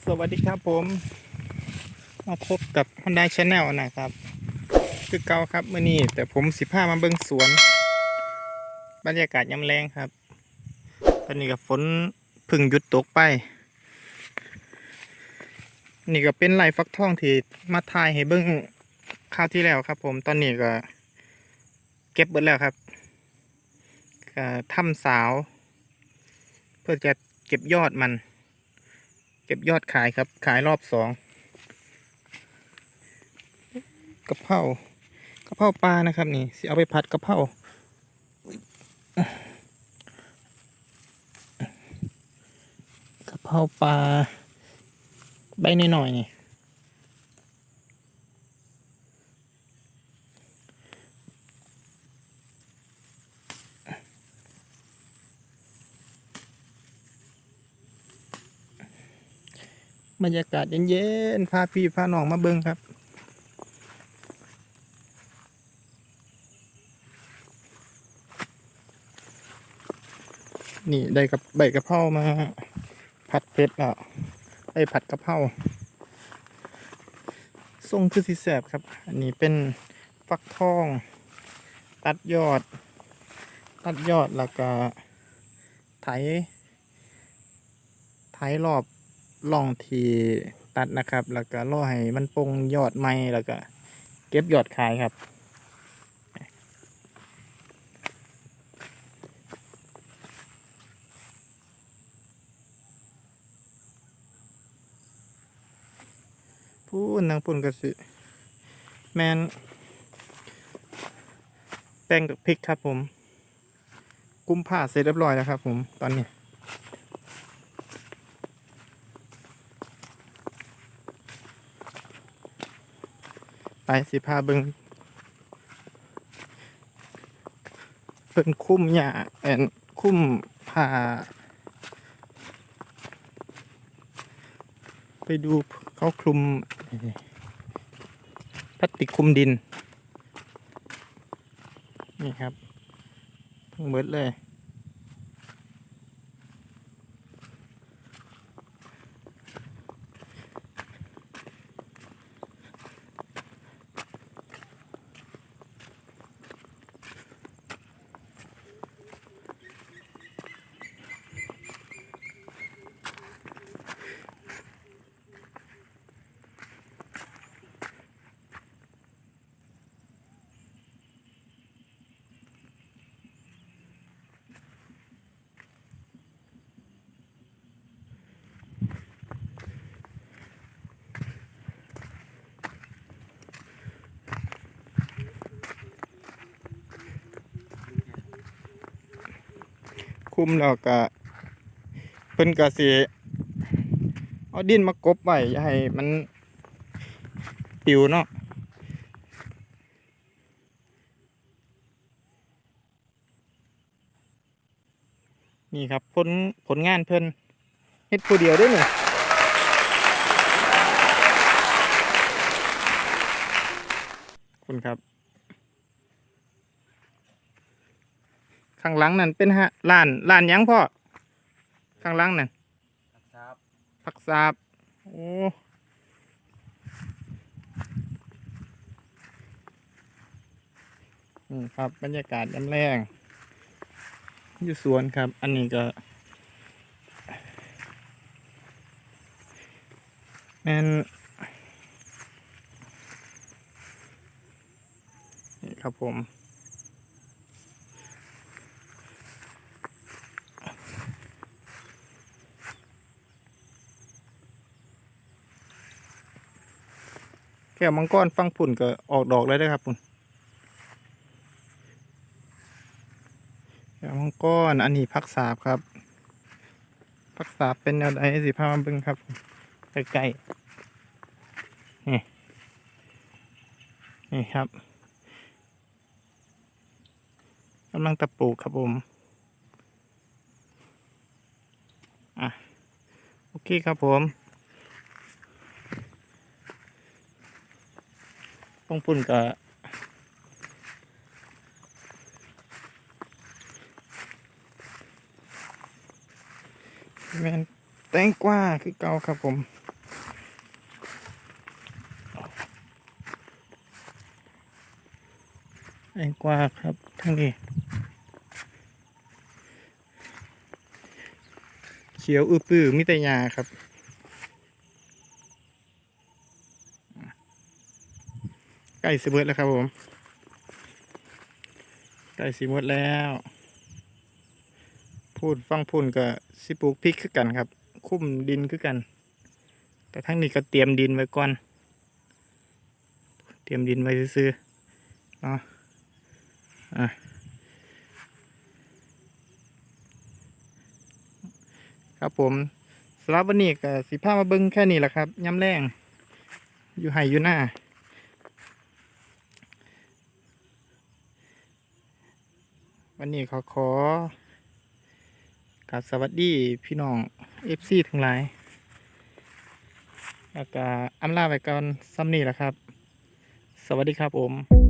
สวัสดีครับผมมาพบกับ Honda Channel นะครับ คือเก่าครับมื่อนี้แต่ผมสิพามาเบิ่งสวน บรรยากาศยามแรงครับ ตอนนี้ก็ฝนพึ่งหยุดตกไป นี่ก็เป็นไรฟักทองที่มาถ่ายให้เบิ่งคราวที่แล้วครับ ผมตอนนี้ก็ เก็บเบิดแล้วครับก็ทำสาว เพื่อจะเก็บยอดมัน ก็บยอดขายครับ ขายรอบสองกระเพรากระเพราปลานะครับ นี่สิเอาไปผัดกระเพรากะเพราปลาใบหน่อยๆนี่ บรรยากาศเย็นๆพาพี่พาน้องมาเบิ่งครับ นี่ได้กับใบกระเพรามา ผัดเผ็ดอะไอ้ผัดกระเพราทรงคือสีแสบครับ อันนี้เป็นฟักทอง ตัดยอด ตัดยอดแล้วก็ไถไถรอบ ล่องที่ตัดนะครับ แล้วก็รอให้มันปงยอดใหม่แล้วก็เก็บยอดขายครับพูนนางปุ่นกสิ แมนแป้งกับพริกครับผม กุ้มผ้าเสร็จเรียบร้อยแล้วครับผมตอนนี้ สิพาเบิงเพิ่นคุ้มหญ้าแอนคุ้มผ้าไปดูเขาคลุมพลาสติกคลุมดิน นี่ครับทั้งหมดเลย คุมแล้วก็เพิ่นก็สิเอาดินมากบไว้อย่าให้มันปิวเนาะนี่ครับผลผลงานเพิ่นเฮ็ดผู้เดียวเด้วยนี่งคุณครับ ข้างหลังนั่นเป็นฮะร้านร้านหยังพ่อข้างหลังนั่นครับผักสาบโอ้นี่ครับบรรยากาศยามแรงอยู่สวนครับ อันนี้ก็แมนนี่ครับผม ก้วมังกรฟังผุ่นก็ออกดอกเลยนะครับปุ่นแก้วมังกรอันนี้พักสาบครับพักสาบเป็นแนวใดสิพามาบิ่งครับใกล้ๆนี่นี่ครับกำลังตะปลูกครับผมอะโอเคครับผม ต้องปุ่นกับแมนแตงกวาคือเก่าครับผมแตงกวาครับทั้งนี้เขียวอือปือมิตรยาครับ ใก ล้สิเบิดแล้วครับผมใกล้สิมดแล้ว พูดฟังพูนกับสิปลูกพริกคือกันครับ คุ้มดินคือกัน แต่ทั้งนี้ก็เตรียมดินไว้ก่อน เตรียมดินไว้ซื้อเนาะอะครับผมสำหรับวันนี้ก็สิพามาเบิ้งแค่นี้แหละครับย้ำแรง อยู่ไห่อยู่หน้า วันนี้ขอขอกราบสวัสดีพี่น้องเอฟซีทั้งหลายแล้วก็อำลาไปก่อนซ้ำนี่แหละครับ สวัสดีครับผม